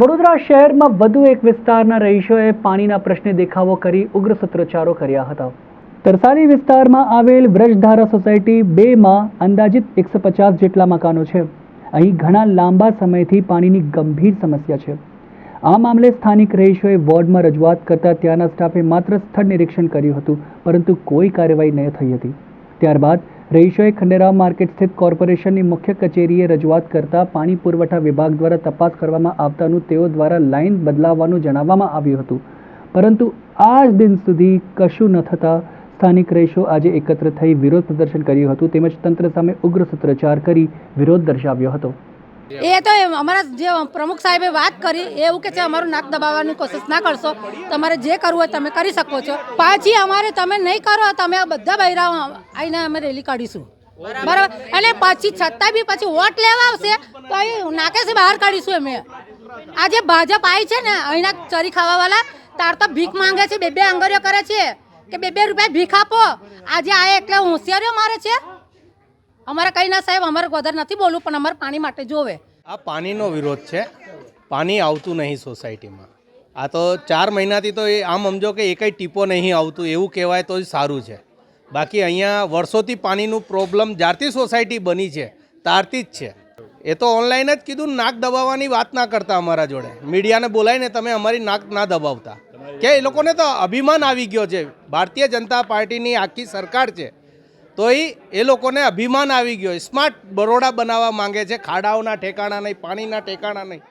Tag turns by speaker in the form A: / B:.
A: વડોદરા શહેરમાં વધુ એક વિસ્તારના રહીશોએ પાણીના પ્રશ્ને દેખાવો કરી ઉગ્ર સૂત્રોચ્ચારો કર્યા હતા. તરસાલી વિસ્તારમાં આવેલ વ્રજધારા સોસાયટી બેમાં અંદાજિત એકસો પચાસ જેટલા મકાનો છે. અહીં ઘણા લાંબા સમયથી પાણીની ગંભીર સમસ્યા છે. આ મામલે સ્થાનિક રહીશોએ વોર્ડમાં રજૂઆત કરતા ત્યાંના સ્ટાફે માત્ર સ્થળ નિરીક્ષણ કર્યું હતું, પરંતુ કોઈ કાર્યવાહી ન થઈ હતી. ત્યારબાદ રહીશોએ ખંડેરાવ માર્કેટ સ્થિત કોર્પોરેશનની મુખ્ય કચેરીએ રજૂઆત કરતા પાણી પુરવઠા વિભાગ દ્વારા તપાસ કરવામાં આવતાનું તેઓ દ્વારા લાઇન બદલાવવાનું જણાવવામાં આવ્યું હતું. પરંતુ આજ દિન સુધી કશું ન થતાં સ્થાનિક રહીશો આજે એકત્ર થઈ વિરોધ પ્રદર્શન કર્યું હતું તેમજ તંત્ર સામે ઉગ્ર સૂત્રોચ્ચાર કરી વિરોધ દર્શાવ્યો હતો.
B: એ તો અમારા જે પ્રમુખ સાહેબે વાત કરી એવું કે છે અમારું નાક દબાવવાની કોશિશ ના કરશો. તમારે જે કરવું હોય તમે કરી શકો છો. પાછી અમારે તમે નહીં કરો તમે આ બધા બૈરાઓ આવીને અમે રેલી કાઢીશું. બરાબર. અને પછી છતાં બી પછી વોટ લેવા આવશે તો એ નાકેથી બહાર કાઢીશું અમે આજે ભાજપ આવી છે ને અહીંના ચરી ખાવાવાળા તાર તો ભીખ માંગે છે બે બે આંગળીઓ કરે છે કે બે બે રૂપિયા ભીખ આપો. આજે આ એટલે હોશિયારીઓ મારે છે. અમારે કંઈ ના સાહેબ, અમારે વધારે નથી બોલવું, પણ અમારે પાણી માટે જોવે.
C: આ પાણીનો વિરોધ છે. પાણી આવતું નહીં સોસાયટીમાં. આ તો ચાર મહિનાથી તો એ આમ સમજો કે એકય ટીપો નહીં આવતું, એવું કહેવાય તો જ સારું છે. બાકી અહીંયા વર્ષોથી પાણીનું પ્રોબ્લેમ જ્યારથી સોસાયટી બની છે, ત્યારથી જ છે. એ તો ઓનલાઈન જ કીધું, નાક દબાવવાની વાત ના કરતા અમારા જોડે. મીડિયાને બોલાવીને તમે અમારી નાક ના દબાવતા. કે એ લોકોને તો અભિમાન આવી ગયો છે. ભારતીય જનતા પાર્ટીની આખી સરકાર છે. તો એ એ લોકોને અભિમાન આવી ગયો સ્માર્ટ બરોડા બનાવવા માંગે છે. ખાડાઓના ઠેકાણા નહીં, પાણીના ઠેકાણા નહીં.